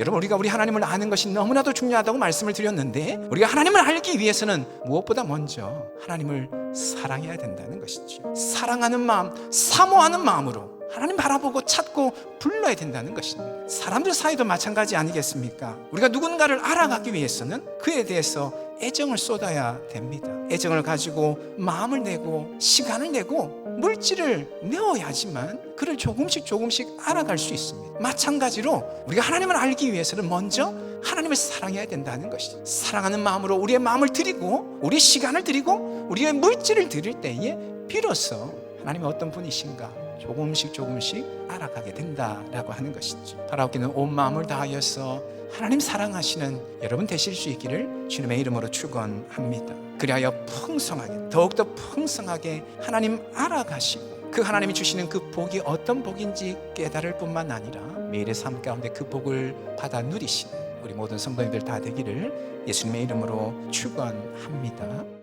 여러분 우리가 우리 하나님을 아는 것이 너무나도 중요하다고 말씀을 드렸는데 우리가 하나님을 알기 위해서는 무엇보다 먼저 하나님을 사랑해야 된다는 것이죠. 사랑하는 마음, 사모하는 마음으로 하나님 바라보고 찾고 불러야 된다는 것입니다. 사람들 사이도 마찬가지 아니겠습니까? 우리가 누군가를 알아가기 위해서는 그에 대해서 애정을 쏟아야 됩니다. 애정을 가지고 마음을 내고 시간을 내고 물질을 내어야지만 그를 조금씩 조금씩 알아갈 수 있습니다. 마찬가지로 우리가 하나님을 알기 위해서는 먼저 하나님을 사랑해야 된다는 것이죠. 사랑하는 마음으로 우리의 마음을 드리고 우리의 시간을 드리고 우리의 물질을 드릴 때에 비로소 하나님이 어떤 분이신가 조금씩 조금씩 알아가게 된다라고 하는 것이죠. 바라옵기는 온 마음을 다하여서 하나님 사랑하시는 여러분 되실 수 있기를 주님의 이름으로 축원합니다. 그리하여 풍성하게 더욱더 풍성하게 하나님 알아가시고 그 하나님이 주시는 그 복이 어떤 복인지 깨달을 뿐만 아니라 매일의 삶 가운데 그 복을 받아 누리시는 우리 모든 성도님들 다 되기를 예수님의 이름으로 축원합니다.